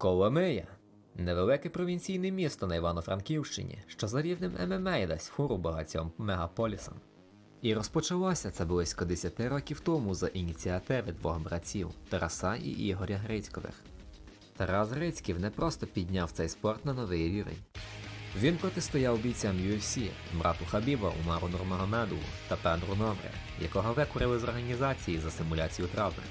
Коломия невелике провінційне місто на Івано-Франківщині, що за рівнем ММА фуру багатьом мегаполісам. І розпочалося це близько 10 років тому за ініціативи двох братів Тараса і Ігоря Грицькових. Тарас Грицьків не просто підняв цей спорт на новий рівень. Він протистояв бійцям UFC, брату Хабіба Умару Нурмагомедову та Педру Номре, якого викурили з організації за симуляцію травми,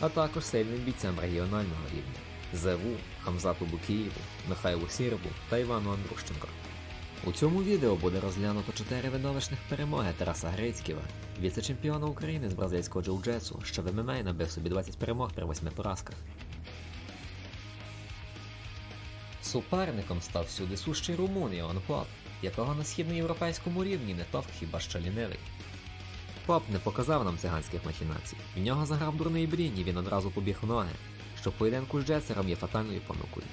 а також сильним бійцям регіонального рівня Зеву, Хамзату Букієву, Михайлу Сірбу та Івану Андрущенко. У цьому відео буде розглянуто чотири видовищних перемоги Тараса Грицьківа, віце-чемпіона України з бразильського джиу-джитсу, що в ММА набив собі 20 перемог при 8 поразках. Суперником став всюди сущий румун Іон Поп, якого на східноєвропейському рівні не товк хіба що лінивий. Поп не показав нам циганських махінацій. В нього заграв дурний брінь і він одразу побіг в ноги, що в поєдинку з Джесером є фатальною помилкою.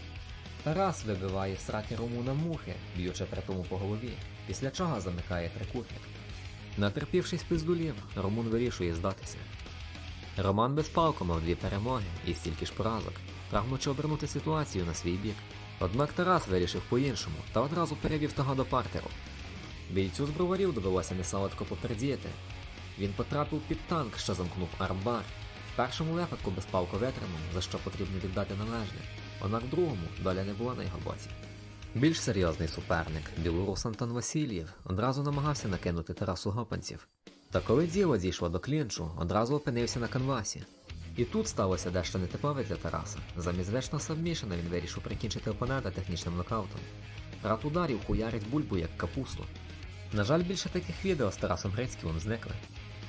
Тарас вибиває сраки румуна мухи, б'ючи тому по голові, після чого замикає трикутник. Натерпівшись пиздулів, Румун вирішує здатися. Роман Безпалко мав дві перемоги і стільки ж поразок, прагнучи обернути ситуацію на свій бік. Однак Тарас вирішив по-іншому та одразу перевів того до партеру. Бійцю з броварів довелося несолодко попередіти. Він потрапив під танк, що замкнув армбар. В першому випадку безпалко витримав, за що потрібно віддати належне, однак в другому доля не була на його боці. Більш серйозний суперник, білорус Антон Васильєв, одразу намагався накинути Тарасу гопанців. Та коли діло дійшло до клінчу, одразу опинився на канвасі. І тут сталося дещо нетипове для Тараса. Замість вечно сабмішена він вирішив прикінчити опонента технічним нокаутом. Рад ударів хуярить бульбу як капусту. На жаль, більше таких відео з Тарасом Грицьким зникли.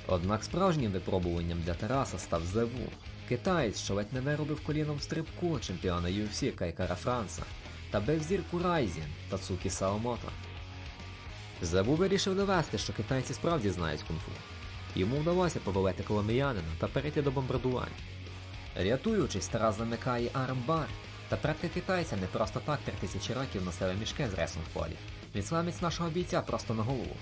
Однак справжнім випробуванням для Тараса став Зеву, китаєць, що ледь не виробив коліном стрибку чемпіона UFC Кайкара Франца, та бив зірку Райзін Тацукі Саомото. Зеву вирішив довести, що китайці справді знають кунг-фу. Йому вдалося повалити коломіянина та перейти до бомбардувань. Рятуючись, Тарас замикає армбар, та предки китайця не просто так три тисячі років носили мішки з ресом в полі. Він сламець нашого бійця просто на голову.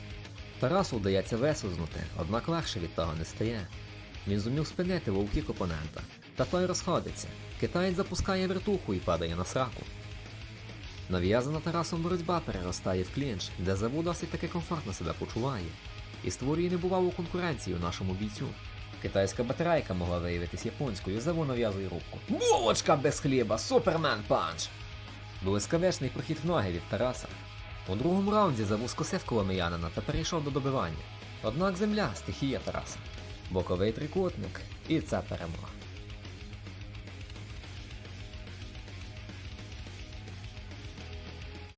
Тарасу вдається висузнути, однак легше від того не стає. Він зумів спинити вовкік опонента, та той розходиться. Китаєць запускає вертуху і падає на сраку. Нав'язана Тарасом боротьба переростає в клінч, де Заву досить таки комфортно себе почуває, і створює небувалу конкуренцію нашому бійцю. Китайська батарейка могла виявитись японською, Заву нав'язує рубку. Булочка без хліба, супермен панч! Блискавичний прохід в ноги від Тараса. У другому раунді Заву скосив коломиянина та перейшов до добивання. Однак земля стихія Тараса. Боковий трикутник, і це перемога.